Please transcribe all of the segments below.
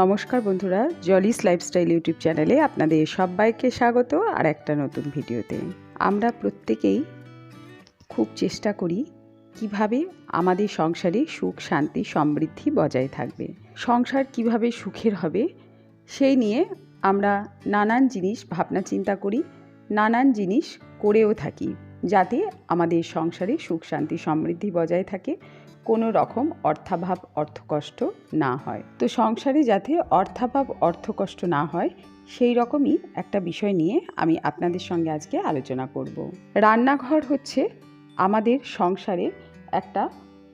নমস্কার বন্ধুরা জলিস lifestyle YouTube চ্যানেলে আপনাদের সবাইকে স্বাগত আর একটা নতুন ভিডিওতে। আমরা প্রত্যেকেই খুব চেষ্টা করি কীভাবে আমাদের সংসারে সুখ, শান্তি, সমৃদ্ধি বজায় থাকবে। সংসার কীভাবে সুখের হবে, সেই নিয়ে আমরা নানান জিনিস ভাবনা চিন্তা করি, নানান জিনিস করেও থাকি, যাতে আমাদের সংসারে সুখ, শান্তি, সমৃদ্ধি বজায় থাকে। কোনো রকম অর্থাভাব অর্থকষ্ট না হয়। তো সংসারে যাতে অর্থাভাব অর্থকষ্ট না হয়, সেই রকমই একটা বিষয় নিয়ে আমি আপনাদের সঙ্গে আজকে আলোচনা করব। রান্নাঘর হচ্ছে আমাদের সংসারে একটা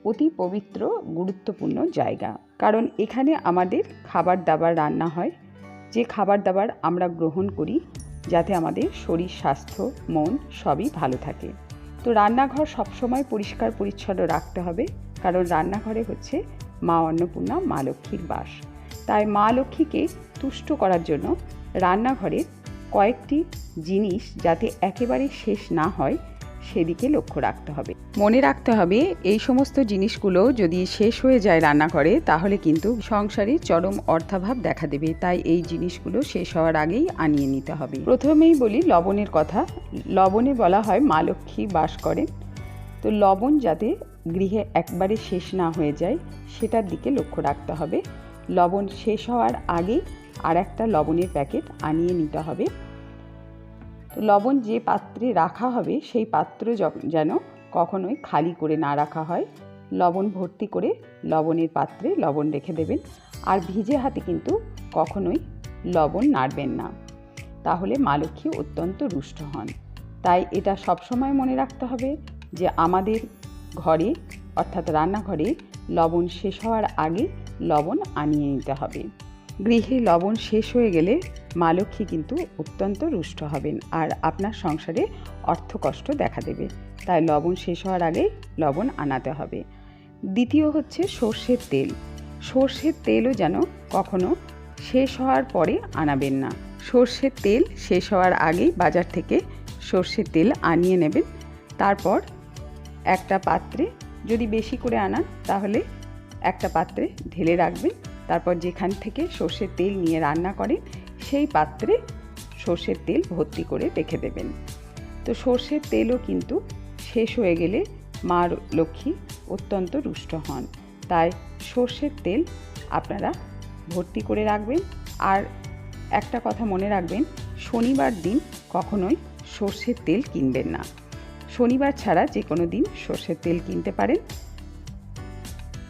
অতি পবিত্র, গুরুত্বপূর্ণ জায়গা। কারণ এখানে আমাদের খাবার দাবার রান্না হয়। যে খাবার দাবার আমরা গ্রহণ করি, যাতে আমাদের শরীর, স্বাস্থ্য, মন সবই ভালো থাকে। তো রান্নাঘর সবসময় পরিষ্কার পরিচ্ছন্ন রাখতে হবে। কারণ রান্নাঘরে হচ্ছে মা অন্নপূর্ণা, মা লক্ষ্মীর বাস। তাই মা লক্ষ্মীকে তুষ্ট করার জন্য রান্নাঘরের কয়েকটি জিনিস যাতে একেবারে শেষ না হয়, সেদিকে লক্ষ্য রাখতে হবে। মনে রাখতে হবে, এই সমস্ত জিনিসগুলো যদি শেষ হয়ে যায় রান্নাঘরে, তাহলে কিন্তু সংসারে চরম অর্থাভাব দেখা দেবে। তাই এই জিনিসগুলো শেষ হওয়ার আগেই আনিয়ে নিতে হবে। প্রথমেই বলি লবণের কথা। লবণে বলা হয় মা লক্ষ্মী বাস করেন। তো লবণ যাতে গৃহে একবারে শেষ না হয়ে যায়, সেটার দিকে লক্ষ্য রাখতে হবে। লবণ শেষ হওয়ার আগেই আর একটা লবণের প্যাকেট আনিয়ে নিতে হবে। তো লবণ যে পাত্রে রাখা হবে, সেই পাত্র যেন কখনোই খালি করে না রাখা হয়। লবণ ভর্তি করে লবণের পাত্রে লবণ রেখে দেবেন। আর ভিজে হাতে কিন্তু কখনোই লবণ নাড়বেন না। তাহলে মা লক্ষ্মী অত্যন্ত রুষ্ট হন। তাই এটা সবসময় মনে রাখতে হবে যে আমাদের ঘরে, অর্থাৎ রান্নাঘরে লবণ শেষ হওয়ার আগে লবণ আনিয়ে নিতে হবে। গৃহে লবণ শেষ হয়ে গেলে মা লক্ষ্মী কিন্তু অত্যন্ত রুষ্ট হবেন আর আপনার সংসারে অর্থকষ্ট দেখা দেবে। তাই লবণ শেষ হওয়ার আগে লবণ আনাতে হবে। দ্বিতীয় হচ্ছে সর্ষের তেল। সর্ষের তেলও যেন কখনো শেষ হওয়ার পরে আনাবেন না। সর্ষের তেল শেষ হওয়ার আগেই বাজার থেকে সর্ষের তেল আনিয়ে নেবেন। তারপর একটা পাত্রে যদি বেশি করে আনান, তাহলে একটা পাত্রে ঢেলে রাখবেন। তারপর যেখান থেকে সর্ষের তেল নিয়ে রান্না করেন, সেই পাত্রে সর্ষের তেল ভর্তি করে রেখে দেবেন। তো সর্ষের তেলও কিন্তু শেষ হয়ে গেলে মা লক্ষ্মী অত্যন্ত রুষ্ট হন। তাই সর্ষের তেল আপনারা ভর্তি করে রাখবেন। আর একটা কথা মনে রাখবেন, শনিবার দিন কখনোই সর্ষের তেল কিনবেন না। শনিবার ছাড়া যে কোনো দিন সর্ষের তেল কিনতে পারেন।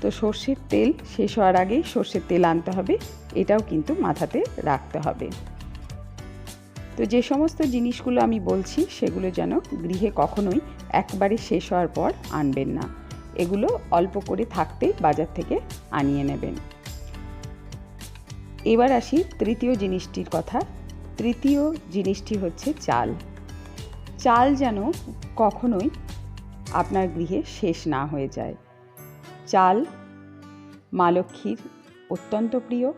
তো সর্ষের তেল শেষ হওয়ার আগেই সর্ষের তেল আনতে হবে, এটাও কিন্তু মাথাতে রাখতে হবে। তো যে সমস্ত জিনিসগুলো আমি বলছি, সেগুলো যেন গৃহে কখনোই একবারে শেষ হওয়ার পর আনবেন না। এগুলো অল্প করে থাকতেই বাজার থেকে আনিয়ে নেবেন। এবার আসি তৃতীয় জিনিসটির কথা। তৃতীয় জিনিসটি হচ্ছে চাল। চাল যেন কখনোই আপনার গৃহে শেষ না হয়ে যায়। চাল মা লক্ষ্মীর অত্যন্ত প্রিয়।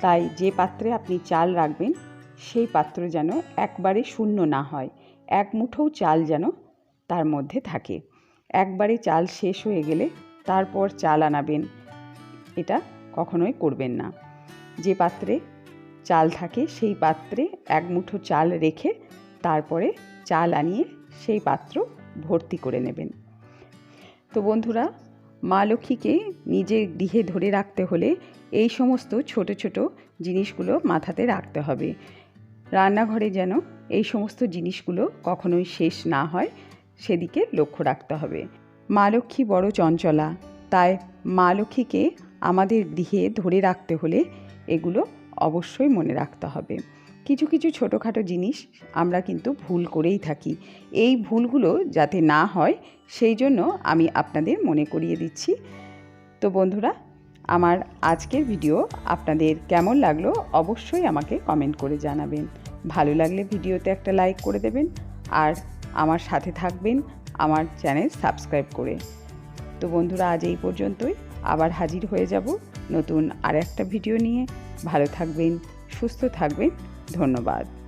তাই যে পাত্রে আপনি চাল রাখবেন, সেই পাত্র যেন একবারে শূন্য না হয়। এক মুঠোও চাল যেন তার মধ্যে থাকে। একবারে চাল শেষ হয়ে গেলে তারপর চাল আনাবেন। এটা কখনোই করবেন না। যে পাত্রে চাল থাকে, সেই পাত্রে এক মুঠো চাল রেখে তারপরে চাল আনিয়ে সেই পাত্র ভর্তি করে নেবেন। তো বন্ধুরা, মা লক্ষ্মীকে নিজের গৃহে ধরে রাখতে হলে এই সমস্ত ছোট ছোট জিনিসগুলো মাথাতে রাখতে হবে। রান্নাঘরে যেন এই সমস্ত জিনিসগুলো কখনোই শেষ না হয়, সেদিকে লক্ষ্য রাখতে হবে। মা লক্ষ্মী বড় চঞ্চলা, তাই মা লক্ষ্মীকে আমাদের গৃহে ধরে রাখতে হলে এগুলো অবশ্যই মনে রাখতে হবে। কিছু কিছু ছোটোখাটো জিনিস আমরা কিন্তু ভুল করেই থাকি। এই ভুলগুলো যাতে না হয়, সেই জন্য আমি আপনাদের মনে করিয়ে দিচ্ছি। তো বন্ধুরা, আমার আজকের ভিডিও আপনাদের কেমন লাগল অবশ্যই আমাকে কমেন্ট করে জানাবেন। ভালো লাগলে ভিডিওতে একটা লাইক করে দেবেন আর আমার সাথে থাকবেন আমার চ্যানেল সাবস্ক্রাইব করে। তো বন্ধুরা, আজ এই পর্যন্তই। আবার হাজির হয়ে যাব নতুন আর একটা ভিডিও নিয়ে। ভালো থাকবেন, সুস্থ থাকবেন। ধন্যবাদ।